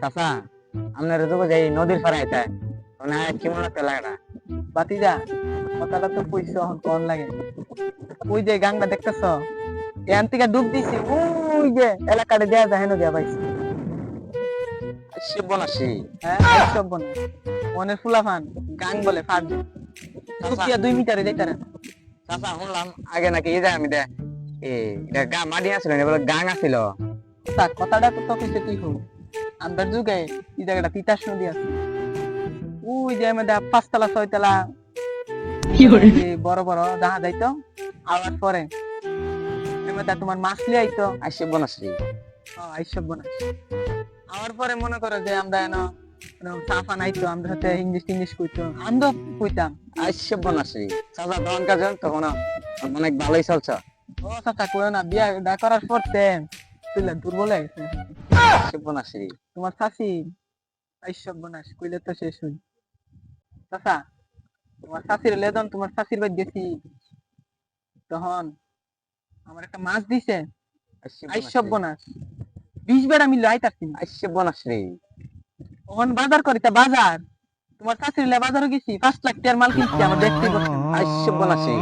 চাচা আপনার তো যাই নদীর পাড়ে আইতে মানে কেমন লাগতে লাগা বাতিজা কথাটা তো কইছো কোন লাগে। ওই যে গাংটা দেখতেছ এখান থেকে ডুব দিছি ওই যে এলাকাটা দেয়া যায় হেন দেয়া পাইছি। শিব বনাসি হ্যাঁ সব বনে মনের ফুলাফান গাং বলে ফাট। দুই মিটারে যাইতারে। চাচা শুনলাম আগে নাকি এই যায় আমি দে এ এটা গা মাটি আছিল না বলে গাং আছিল তা কথাটা তো কইছে তুই হল আন্দার যুগে এই জায়গাটা তিতাস নদী আছে। ওই যে আমাদের পাঁচতলা ছয়তলা বড় বড় জাহাজ যাইতো আওয়ার পরে। এমনি তোমার মাছলি আইতো। শিব বনাসি আইসব বনাস আমার পরে মনে করো যে আমরা এনো সাফা নাইতো আমরা সাথে ইংলিশ ইংলিশ কইতো আমরা কইতাম। বনাসি চাচা তখন অনেক ভালোই চলছ। ও চাচা কইও না বিয়া করার পর তুইলা দুর্বল হয়ে গেছে। তোমার আইসব বনাস কইলে তো শেষ হই। চাচা তোমার চাচির লেদন তোমার চাচির বাড়ি গেছি। তখন আমার একটা মাছ দিছে আইসব বনাস বিশ বেড়া মিললে আইতাছি। আর শিব বনাসি ওখান বাজার করিতে বাজার। তোমার চাকরি বাজারে গেছি পাঁচ লাখ টাকার মাল কিনছি আমার দেখতে শিব বনাসি